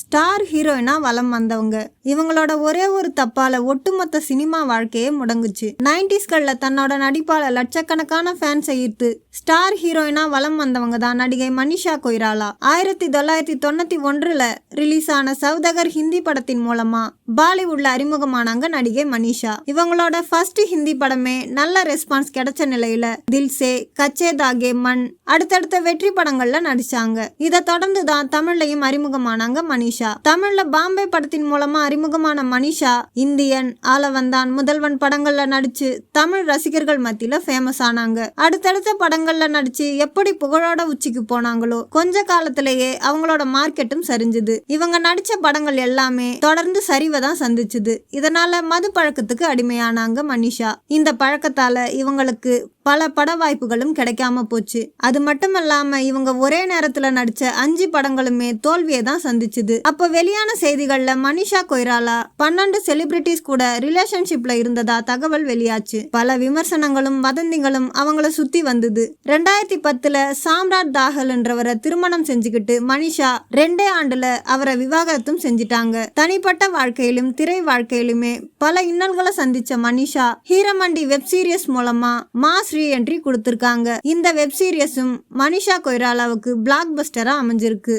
Star ஹீரோயினா வலம் வந்தவங்க. இவங்களோட ஒரே ஒரு தப்பால ஒட்டுமொத்த சினிமா வாழ்க்கையே முடங்குச்சு. நைன்டிஸ்கள்ல தன்னோட நடிப்பால லட்சக்கணக்கான ஃபேன்ஸை ஈர்த்து ஸ்டார் ஹீரோயினா வலம் வந்தவங்க தான் நடிகை மனிஷா கொய்ராலா. ஆயிரத்தி தொள்ளாயிரத்தி தொண்ணூத்தி ஒன்றுல ரிலீஸ் ஆன சௌதகர் ஹிந்தி படத்தின் மூலமா பாலிவுட்ல அறிமுகமானாங்க நடிகை மனிஷா. இவங்களோட ஃபர்ஸ்ட் ஹிந்தி படமே நல்ல ரெஸ்பான்ஸ் கிடைச்ச நிலையில தில்சே கச்சே தாகே மண் அடுத்தடுத்த வெற்றி படங்கள்ல நடிச்சாங்க. இதை தொடர்ந்து தான் தமிழ்லையும் அறிமுகமானாங்க மனிஷா. மனிஷா. தமிழ்ல பாம்பே படத்தின் மூலமா அறிமுகமான மனிஷா இந்தியன் ஆலவந்தான் முதல்வன் படங்கள்ல நடிச்சு தமிழ் ரசிகர்கள் மத்தியில ஃபேமஸ் ஆனாங்க. அடுத்தடுத்த படங்கள்ல நடிச்சு எப்படி புகழோட உச்சிக்கு போனாங்களோ கொஞ்ச காலத்திலேயே அவங்களோட மார்க்கெட்டும் சரிஞ்சுது. இவங்க நடிச்ச படங்கள் எல்லாமே தொடர்ந்து சரிவை தான் சந்திச்சுது. இதனால மது பழக்கத்துக்கு அடிமையானாங்க மனிஷா. இந்த பழக்கத்தால இவங்களுக்கு பல பட வாய்ப்புகளும் கிடைக்காம போச்சு. அது மட்டும் இல்லாம இவங்க ஒரே நேரத்துல நடிச்ச அஞ்சு படங்களுமே தோல்வியை தான் சந்திச்சுது. அப்ப வெளியான செய்திகள்ல மனிஷா கொய்ராலா பன்னெண்டு செலிபிரிட்டிஸ் கூட ரிலேஷன்ஷிப்ல இருந்ததா தகவல் வெளியாச்சு. பல விமர்சனங்களும் வதந்திகளும் அவங்கள சுத்தி வந்தது. ரெண்டாயிரத்தி பத்துல சாம்ராட் தாகல் என்றவரை திருமணம் செஞ்சுக்கிட்டு மனிஷா ரெண்டே ஆண்டுல அவரை விவாகரத்தும் செஞ்சிட்டாங்க. தனிப்பட்ட வாழ்க்கையிலும் திரை வாழ்க்கையிலுமே பல இன்னல்களை சந்திச்ச மனிஷா ஹீரமண்டி வெப் சீரியஸ் மூலமா மாஸ் ரீ என்ட்ரி கொடுத்துருக்காங்க. இந்த வெப் சீரியஸும் மனிஷா கொய்ராலாவுக்கு பிளாக் பஸ்டரா அமைஞ்சிருக்கு.